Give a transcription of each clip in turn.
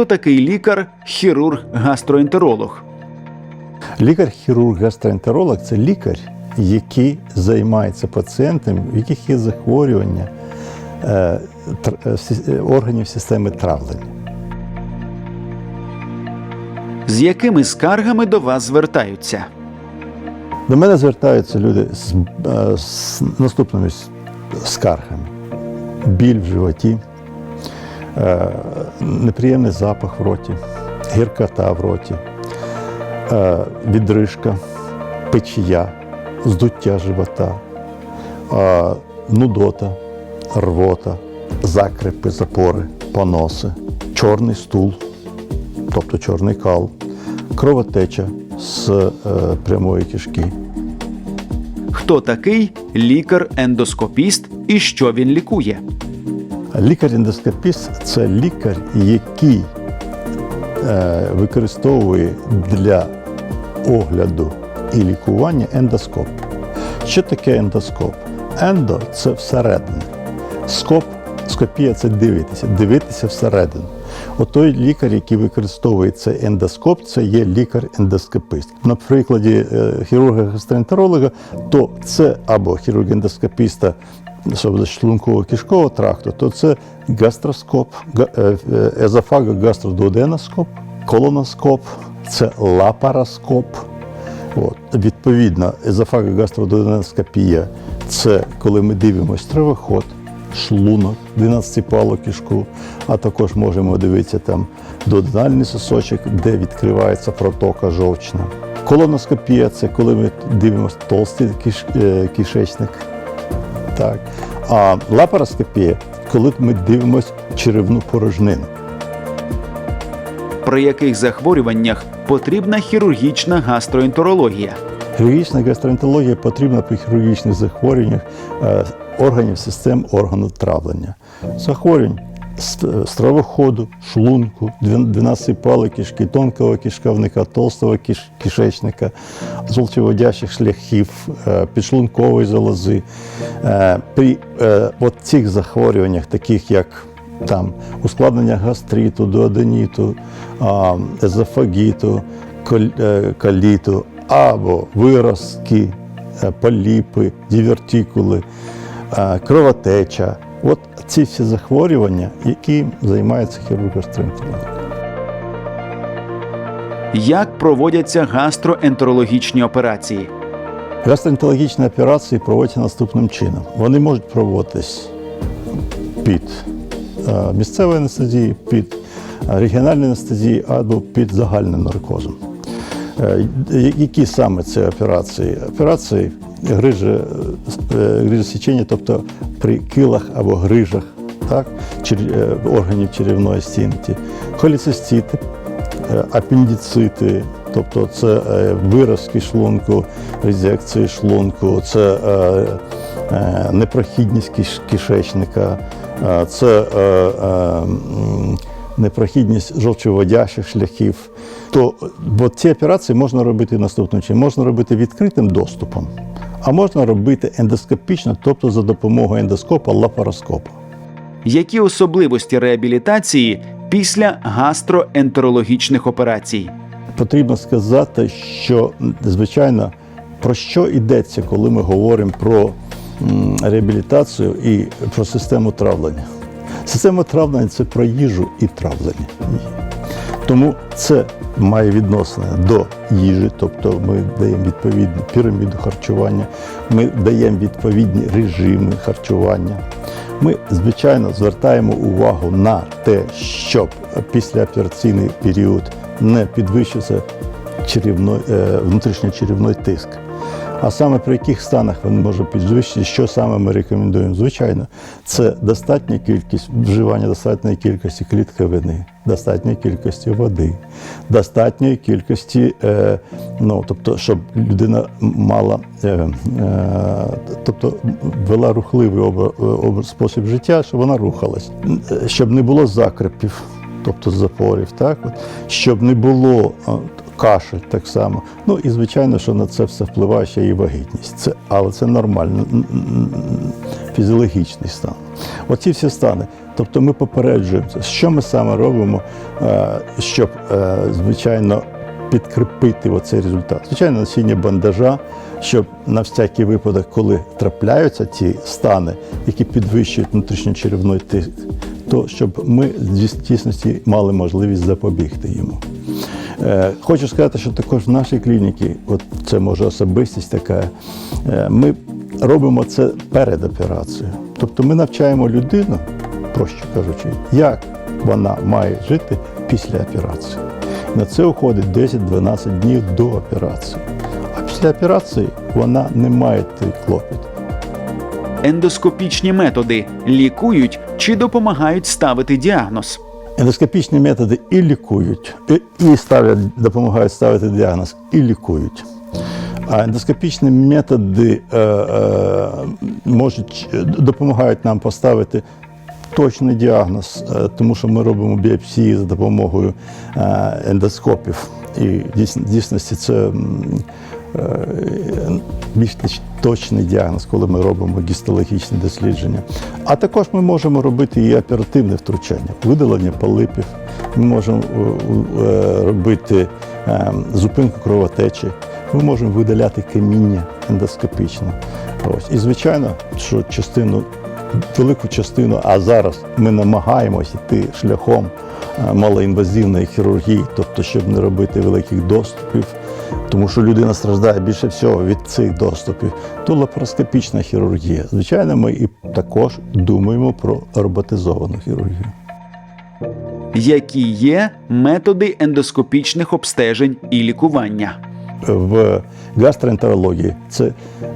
Хто такий лікар, хірург, гастроентеролог? Лікар-хірург-гастроентеролог це лікар, який займається пацієнтами, в яких є захворювання е, е, е, органів системи травлення. З якими скаргами до вас звертаються? До мене звертаються люди з, з наступними скаргами: біль в животі, неприємний запах в роті, гіркота в роті, е, відрижка, печія, здуття живота, е, нудота, рвота, закрепи, запори, поноси, чорний стул, тобто чорний кал, кровотеча з е, прямої кишки. Хто такий лікар-ендоскопіст і що він лікує? Лікар-ендоскопіст це лікар, який е, використовує для огляду і лікування ендоскоп. Що таке ендоскоп? Ендо це всередині. Скоп, скопія це дивитися, дивитися всередину. От той лікар, який використовує цей ендоскоп, це є лікар-ендоскопист. На прикладі е, хірурга-гастроентеролога, то це або хірург-ендоскопіста особливо шлунково кишкового тракту, то це гастроскоп, га- е, е, езофаго-гастродуоденоскоп, колоноскоп, це лапароскоп. От. Відповідно, езофаго-гастродуоденоскопія – це коли ми дивимося травоход, шлунок, 12-палу кишку, а також можемо дивитися там дуоденальний сосочок, де відкривається протока жовчна. Колоноскопія це коли ми дивимося толстий е, кишечник. Так. А лапароскопія, коли ми дивимося черевну порожнину. При яких захворюваннях потрібна хірургічна гастроентерологія? Хірургічна гастроентерологія потрібна при хірургічних захворюваннях е, органів систем органу травлення. Захворювань стравоходу, шлунку, 12 пали кишки, тонкого кишковника, толстого киш- кишечника, золотоводящих шляхів, е, підшлункової залози. Е, При е, от цих захворюваннях, таких як там ускладнення гастриту, дуоденіту, езофагіту, е, або виразки, поліпи, дівертикули, кровотеча. От ці всі захворювання, які займається хірург-гастроентеролог. Як проводяться гастроентерологічні операції? Гастроентерологічні операції проводяться наступним чином. Вони можуть проводитись під е, місцевою анестезією, під е, регіональною анестезією або під загальним наркозом. Е, Які саме це операції? Операції грижі, е, грижосічення, тобто при килах або грижах так, е, органів черевної стінки, холіцистити, е, апендицити, тобто це е, виразки шлунку, резекції шлунку, це непрохідність кишечника, це непрохідність жовчоводящих шляхів. То бо ці операції можна робити наступним чином. Можна робити відкритим доступом, а можна робити ендоскопічно, тобто за допомогою ендоскопа лапароскопа. Які особливості реабілітації після гастроентерологічних операцій? Потрібно сказати, що звичайно про що йдеться, коли ми говоримо про реабілітацію і про систему травлення. Система травлення це про їжу і травлення. Тому це має відносини до їжі, тобто ми даємо відповідну піраміду харчування, ми даємо відповідні режими харчування. Ми, звичайно, звертаємо увагу на те, щоб післяопераційний період не підвищився черевной, е, тиск. А саме при яких станах він може підвищити, що саме ми рекомендуємо? Звичайно, це достатня кількість вживання достатньої кількості клітковини, достатньої кількості води, достатньої кількості, е, ну тобто, щоб людина мала, е, е, тобто вела рухливий обра- образ- спосіб життя, щоб вона рухалась, Е, щоб не було закрепів, тобто запорів, так от, щоб не було. Кашель так само. Ну і звичайно, що на це все впливає ще і вагітність. Це, але це нормально, фізіологічний стан. Оці всі стани. Тобто ми попереджуємо. Що ми саме робимо, е, щоб, е, звичайно, підкріпити оцей результат? Звичайно, носіння бандажа, щоб на всякий випадок, коли трапляються ці стани, які підвищують внутрішньочеревний тиск, то щоб ми в дійсності мали можливість запобігти йому. Е, Хочу сказати, що також в нашій клініці, от це може особистість така, е, ми робимо це перед операцією. Тобто ми навчаємо людину, проще кажучи, як вона має жити після операції. На це уходить 10-12 днів до операції. А після операції вона не має той клопіт. Ендоскопічні методи лікують чи допомагають ставити діагноз. Ендоскопічні методи і лікують, і, ставлять, допомагають ставити діагноз, і лікують. А ендоскопічні методи е, е, можуть допомагають нам поставити точний діагноз, е, тому що ми робимо біопсії за допомогою е, ендоскопів. І в дійсності це більш точний діагноз, коли ми робимо гістологічні дослідження. А також ми можемо робити і оперативне втручання, видалення полипів. Ми можемо е, е, робити е, зупинку кровотечі. Ми можемо видаляти каміння ендоскопічно. Ось. І звичайно, що частину, велику частину, а зараз ми намагаємося йти шляхом е, малоінвазивної хірургії, тобто, щоб не робити великих доступів, тому що людина страждає більше всього від цих доступів, то лапароскопічна хірургія. Звичайно, ми і також думаємо про роботизовану хірургію. Які є методи ендоскопічних обстежень і лікування? в гастроентерології це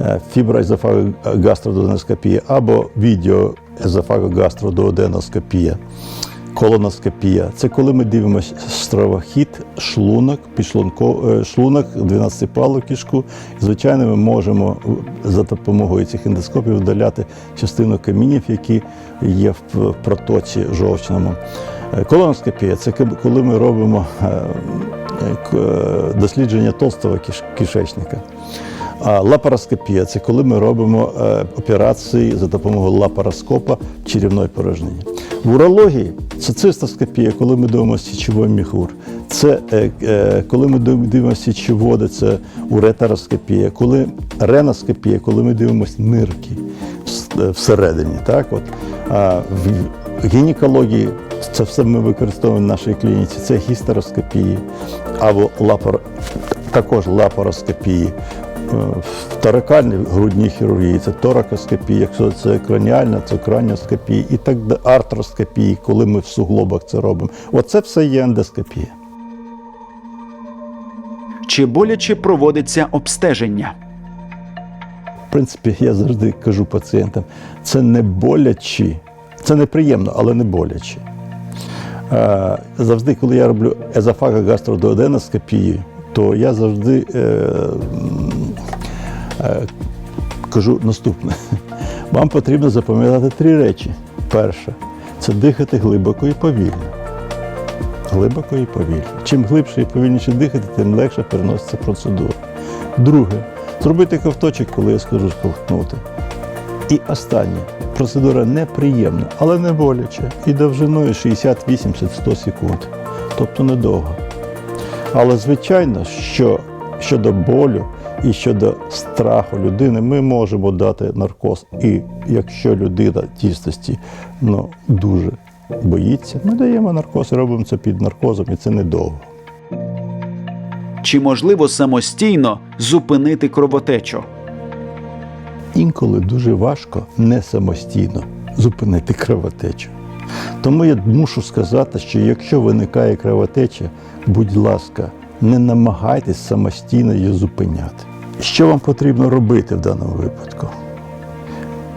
е, фіброезофагогатродоноскопія або відеоезофагогатродооденоскопія, колоноскопія. Це коли ми дивимося стравохід, шлунок, підшлунко, е, шлунок, 12-палу кишку. Звичайно, ми можемо за допомогою цих ендоскопів видаляти частину камінів, які є в в протоці жовчному. Е, Колоноскопія це коли ми робимо е, е, дослідження толстого кишечника. А лапароскопія це коли ми робимо е, операції за допомогою лапароскопа черівної порожнини. В урології це цистоскопія, коли ми дивимося січовий міхур. Це е, е, коли ми див- дивимося січоводи, це уретероскопія, коли реноскопія, коли ми дивимося нирки е, всередині. Так? От. А в гінекології це все ми використовуємо в нашій клініці. Це гістероскопії або лапар... також лапароскопії. Е, В торакальній грудній хірургії це торакоскопія, якщо це краніальна, це краніоскопія і так далі, артроскопії, коли ми в суглобах це робимо. Оце все є ендоскопія. Чи боляче проводиться обстеження? В принципі, я завжди кажу пацієнтам, це не боляче, це неприємно, але не боляче. Е, Завжди, коли я роблю езофагогатродооденоскопію, то я завжди е, е, кажу наступне. Вам потрібно запам'ятати три речі. Перше це дихати глибоко і повільно. Глибоко і повільно. Чим глибше і повільніше дихати, тим легше переноситься процедура. Друге, зробити ковточок, коли я скажу ковтнути. І останнє. Процедура неприємна, але не боляче. І довжиною 60-80-100 секунд. Тобто недовго. Але звичайно, що щодо болю і щодо страху людини, ми можемо дати наркоз. І якщо людина в дійсності ну, дуже боїться, ми даємо наркоз і робимо це під наркозом, і це недовго. Чи можливо самостійно зупинити кровотечу? інколи дуже важко не самостійно зупинити кровотечу. Тому я мушу сказати, що якщо виникає кровотеча, будь ласка, не намагайтесь самостійно її зупиняти. Що вам потрібно робити в даному випадку?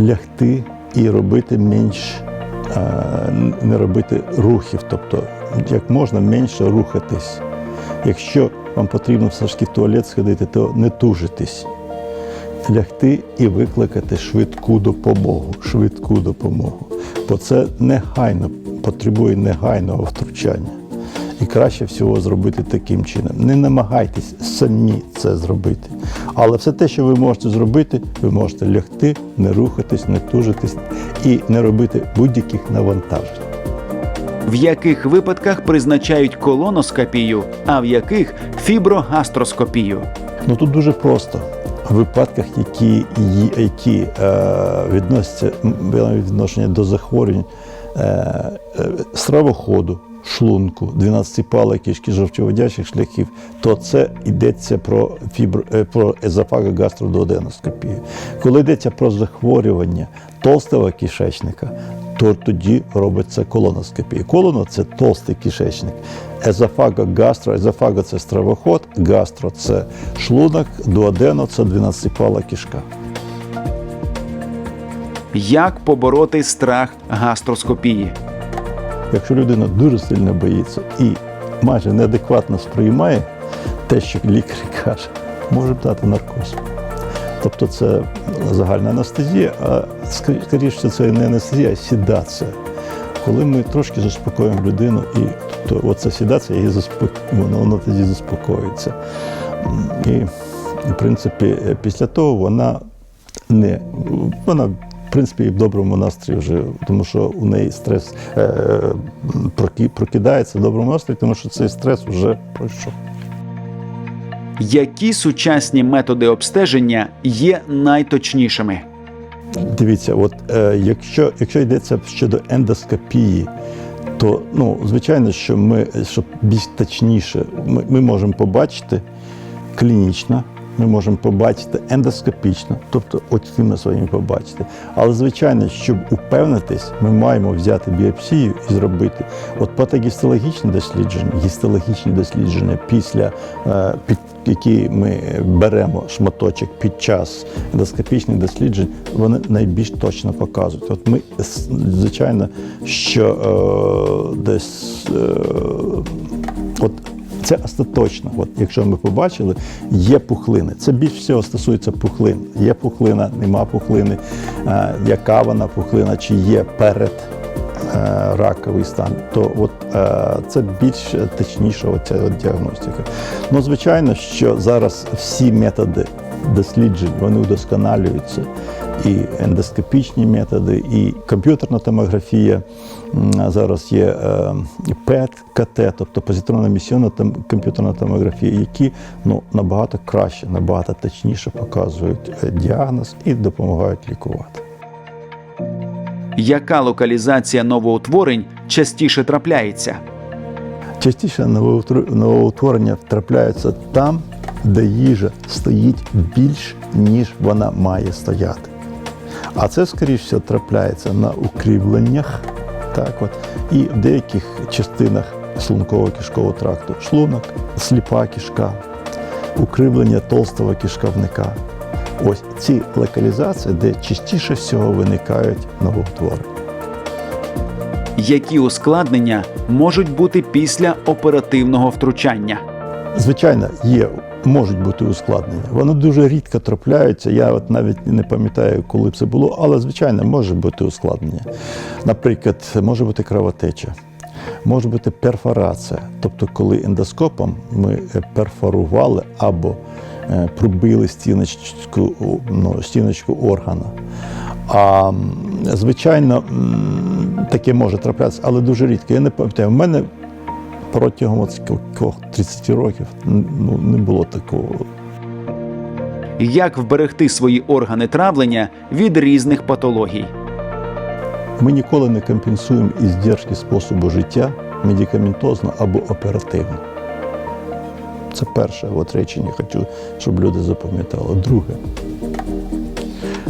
Лягти і робити менш, е, не робити рухів, тобто як можна менше рухатись. Якщо вам потрібно все ж таки в туалет сходити, то не тужитись лягти і викликати швидку допомогу. Швидку допомогу. Бо це негайно потребує негайного втручання. І краще всього зробити таким чином. Не намагайтесь самі це зробити. Але все те, що ви можете зробити, ви можете лягти, не рухатись, не тужитись і не робити будь-яких навантажень. В яких випадках призначають колоноскопію, а в яких фіброгастроскопію? Ну тут дуже просто. В випадках, які, які е, відносяться відношення до захворювань е, е, стравоходу, шлунку, 12-палої кишки, жовчоводячих шляхів, то це йдеться про фібр, е, про езофагогастродуоденоскопію. Коли йдеться про захворювання толстого кишечника, то тоді робиться колоноскопія. Колоно це толстий кишечник. Езофаго, гастро, езофаго це стравоход, гастро це шлунок, дуодено це 12-пала кишка. Як побороти страх гастроскопії? Якщо людина дуже сильно боїться і майже неадекватно сприймає те, що лікар каже, може дати наркоз. Тобто це загальна анестезія, а скоріше це не анестезія, а седація. Коли ми трошки заспокоїмо людину, і тобто оця седація її заспок... вона, вона тоді заспокоїться. І, в принципі, після того вона не вона. Принципі, і в доброму настрої вже, тому що у неї стрес е, прокидається в доброму настрої, тому що цей стрес вже пройшов. Які сучасні методи обстеження є найточнішими? Дивіться, от е, якщо, якщо йдеться щодо ендоскопії, то ну, звичайно, що ми, щоб більш точніше, ми, ми можемо побачити клінічно, ми можемо побачити ендоскопічно, тобто очима своїми побачити. Але звичайно, щоб упевнитись, ми маємо взяти біопсію і зробити от патогістологічні дослідження, гістологічні дослідження після е, під які ми беремо шматочок під час ендоскопічних досліджень, вони найбільш точно показують. От ми, звичайно, що е, десь е, от це остаточно. От якщо ми побачили, є пухлини. Це більш всього стосується пухлин. Є пухлина, нема пухлини, е, яка вона пухлина, чи є перед е, раковий стан, то от е, це більш точніша оця от діагностика. Ну, звичайно, що зараз всі методи досліджень вони удосконалюються. І ендоскопічні методи, і комп'ютерна томографія. Зараз є е, ПЕТ, КТ, тобто позитронна емісіонна том- комп'ютерна томографія, які ну, набагато краще, набагато точніше показують е, діагноз і допомагають лікувати. Яка локалізація новоутворень частіше трапляється? Частіше новоутвор- новоутворення трапляються там, де їжа стоїть більш, ніж вона має стояти. А це, скоріш всього, трапляється на укрівленнях, так от, і в деяких частинах шлунково кишкового тракту шлунок, сліпа кишка, укріплення толстого кишковника. Ось ці локалізації, де частіше всього виникають новоутворення. Які ускладнення можуть бути після оперативного втручання? Звичайно, є, можуть бути ускладнення. Вони дуже рідко трапляються. Я от навіть не пам'ятаю, коли це було, але звичайно може бути ускладнення. Наприклад, може бути кровотеча, може бути перфорація. Тобто, коли ендоскопом ми е, перфорували або е, пробили стіночку, ну, стіночку органа. А звичайно, таке може траплятися, але дуже рідко. Я не пам'ятаю, в мене протягом 30 років ну, не було такого. Як вберегти свої органи травлення від різних патологій? Ми ніколи не компенсуємо іздержки способу життя медикаментозно або оперативно. Це перше от речення, хочу, щоб люди запам'ятали. Друге.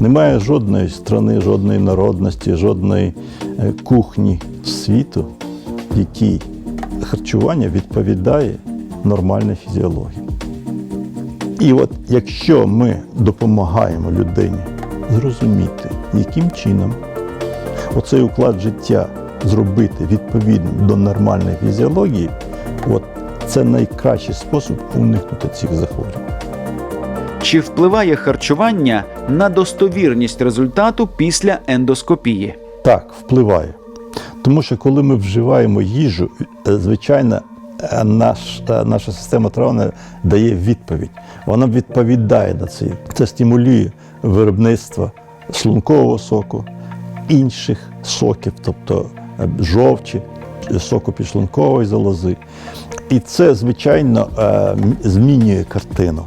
Немає жодної страни, жодної народності, жодної е, кухні світу, в якій харчування відповідає нормальній фізіології. І от якщо ми допомагаємо людині зрозуміти, яким чином оцей уклад життя зробити відповідним до нормальної фізіології, от це найкращий спосіб уникнути цих захворювань. Чи впливає харчування на достовірність результату після ендоскопії? Так, впливає. Тому що коли ми вживаємо їжу, е, звичайно, е, наш, наша система травлення дає відповідь. Вона відповідає на це. Це стимулює виробництво шлункового соку, інших соків, тобто е, жовчі, соку підшлункової залози. І це, звичайно, змінює картину.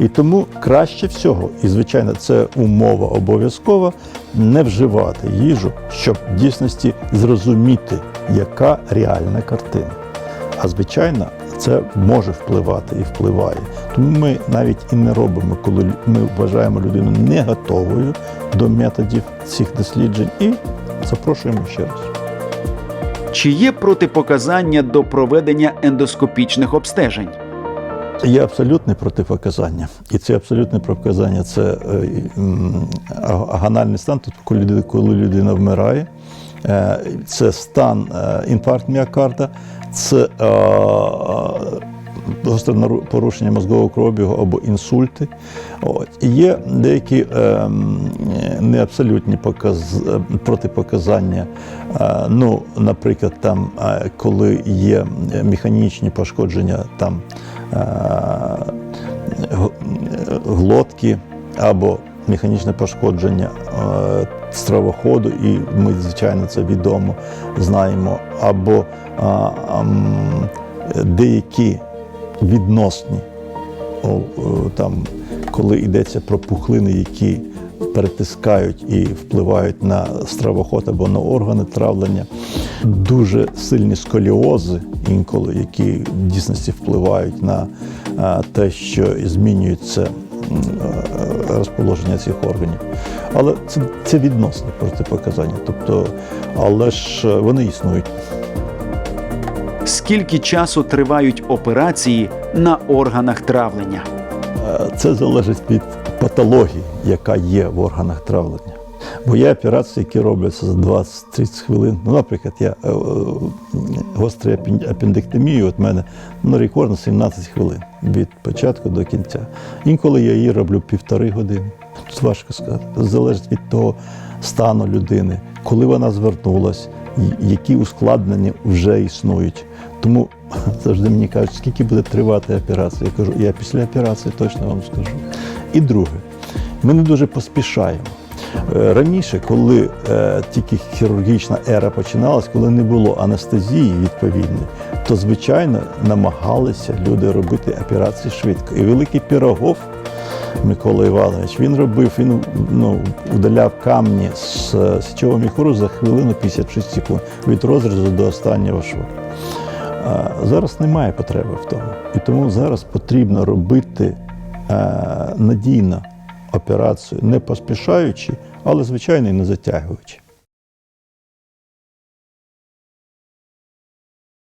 І тому краще всього, і звичайно, це умова обов'язкова, не вживати їжу, щоб в дійсності зрозуміти, яка реальна картина. А звичайно, це може впливати і впливає. Тому ми навіть і не робимо, коли ми вважаємо людину не готовою до методів цих досліджень, і запрошуємо ще раз. Чи є протипоказання до проведення ендоскопічних обстежень? Є абсолютне протипоказання. І це абсолютне протипоказання це е, агональний стан, тобто коли людина, вмирає. Е, Це стан е, інфаркт міокарда, це гостре порушення мозгового кровообігу або інсульти. От. Є деякі е, м, не абсолютні показ, протипоказання. Ну, наприклад, там, коли є механічні пошкодження там, глотки або механічне пошкодження е, стравоходу, і ми, звичайно, це відомо знаємо, або деякі відносні, о, там, коли йдеться про пухлини, які перетискають і впливають на стравоход або на органи травлення, дуже сильні сколіози інколи, які в дійсності впливають на те, що змінюється е, розположення цих органів. Але це, це відносне протипоказання. Тобто, але ж е, вони існують. Скільки часу тривають операції на органах травлення? Е, Це залежить від патології, яка є в органах травлення. Бо є операції, які робляться за 20-30 хвилин. Ну, наприклад, я е, е, гострий апендектомію, от мене ну, рекордно 17 хвилин від початку до кінця. Інколи я її роблю півтори години. Тут важко сказати. Залежить від того стану людини, коли вона звернулась, які ускладнення вже існують. Тому завжди мені кажуть, скільки буде тривати операція. Я кажу, я після операції точно вам скажу. І друге, ми не дуже поспішаємо. Е, Раніше, коли е, тільки хірургічна ера починалась, коли не було анестезії відповідної, то звичайно намагалися люди робити операції швидко. І великий пірогов Микола Іванович він робив, він ну, удаляв камні з січового міхуру за хвилину 56 секунд від розрізу до останнього шву. А Зараз немає потреби в тому. І тому зараз потрібно робити е, надійно операцію, не поспішаючи, але звичайно і не затягуючи.